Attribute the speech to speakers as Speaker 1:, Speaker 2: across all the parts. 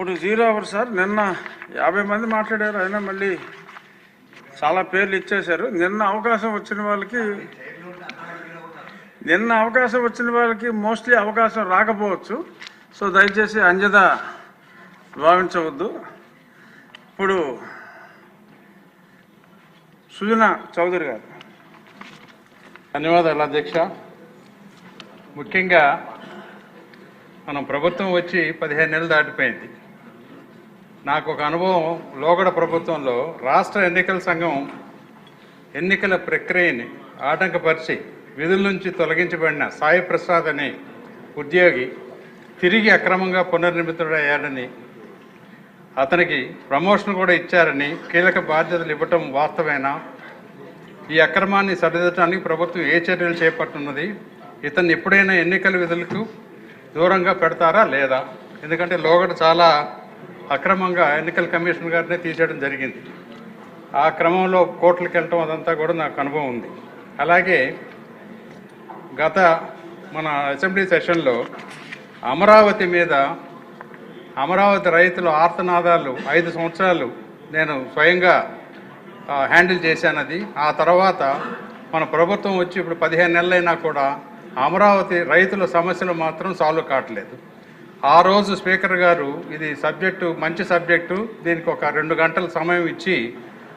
Speaker 1: ఇప్పుడు zero hour sir. నిన్న యాభై మంది మాట్లాడారు అయినా మళ్ళీ చాలా పేర్లు ఇచ్చేశారు. నిన్న అవకాశం వచ్చిన వాళ్ళకి నిన్న అవకాశం వచ్చిన వాళ్ళకి మోస్ట్లీ అవకాశం రాకపోవచ్చు. సో దయచేసి అంజద భావించవద్దు. ఇప్పుడు సుజన చౌదరి గారు.
Speaker 2: ధన్యవాదాలు అధ్యక్ష. ముఖ్యంగా మనం ప్రభుత్వం వచ్చి పదిహేను నెలలు దాటిపోయింది. నాకు ఒక అనుభవం. లోగడ ప్రభుత్వంలో రాష్ట్ర ఎన్నికల సంఘం ఎన్నికల ప్రక్రియని ఆటంకపరిచి విధుల నుంచి తొలగించబడిన సాయి ప్రసాద్ అనే ఉద్యోగి తిరిగి అక్రమంగా పునర్నిర్మితుడయ్యాడని అతనికి ప్రమోషన్ కూడా ఇచ్చారని కీలక బాధ్యతలు ఇవ్వటం వాస్తవేనా? ఈ అక్రమాన్ని సరిదిద్దడానికి ప్రభుత్వం ఏ చర్యలు చేపట్టున్నది ఇతన్ని ఎప్పుడైనా ఎన్నికల విధులకు దూరంగా పెడతారా లేదా? ఎందుకంటే లోగడ చాలా అక్రమంగా ఎన్నికల కమిషన్ గారినే తీసేయడం జరిగింది. ఆ క్రమంలో కోర్టులకు వెళ్ళటం అదంతా కూడా నాకు అనుభవం ఉంది. అలాగే గత మన అసెంబ్లీ సెషన్లో అమరావతి మీద అమరావతి రైతుల ఆర్తనాదాలు ఐదు సంవత్సరాలు నేను స్వయంగా హ్యాండిల్ చేశానది. ఆ తర్వాత మన ప్రభుత్వం వచ్చి ఇప్పుడు పదిహేను నెలలైనా కూడా అమరావతి రైతుల సమస్యలు మాత్రం సాల్వ్ కావట్లేదు. ఆ రోజు స్పీకర్ గారు ఇది సబ్జెక్టు మంచి సబ్జెక్టు దీనికి ఒక రెండు గంటల సమయం ఇచ్చి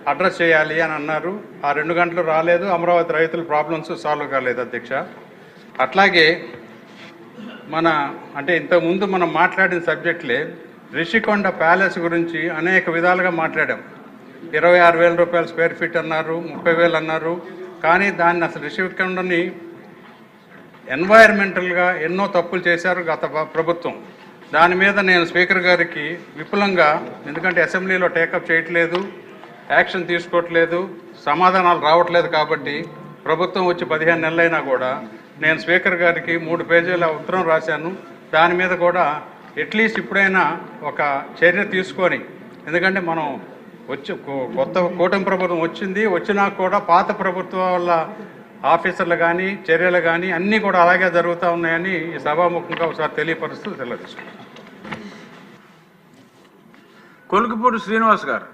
Speaker 2: అడ్రస్ చేయాలి అని అన్నారు. ఆ రెండు గంటలు రాలేదు. అమరావతి రైతుల ప్రాబ్లమ్స్ సాల్వ్ కాలేదు అధ్యక్ష. అట్లాగే మన అంటే ఇంతకుముందు మనం మాట్లాడిన సబ్జెక్టులే రిషికొండ ప్యాలెస్ గురించి అనేక విధాలుగా మాట్లాడాం. ఇరవై ఆరు వేల రూపాయల స్క్వేర్ ఫీట్ అన్నారు ముప్పై వేలు అన్నారు. కానీ దాన్ని అసలు రిషికొండని ఎన్వైర్మెంటల్గా ఎన్నో తప్పులు చేశారు గత ప్రభుత్వం. దాని మీద నేను స్పీకర్ గారికి విపులంగా ఎందుకంటే అసెంబ్లీలో టేకప్ చేయట్లేదు యాక్షన్ తీసుకోవట్లేదు సమాధానాలు రావట్లేదు కాబట్టి ప్రభుత్వం వచ్చి పదిహేను నెలలైనా కూడా నేను స్పీకర్ గారికి మూడు పేజీల ఉత్తరం రాశాను. దాని మీద కూడా అట్లీస్ట్ ఇప్పుడైనా ఒక చర్య తీసుకొని ఎందుకంటే మనం వచ్చి కొత్త కూటమి ప్రభుత్వం వచ్చింది వచ్చినా కూడా పాత ప్రభుత్వం వల్ల ఆఫీసర్లు కానీ చర్యలు కానీ అన్నీ కూడా అలాగే జరుగుతూ ఉన్నాయని ఈ సభాముఖంగా ఒకసారి తెలియపరుస్తూ తెలియజేస్తున్నాను
Speaker 1: కొలుకుపూడి శ్రీనివాస్ గారు.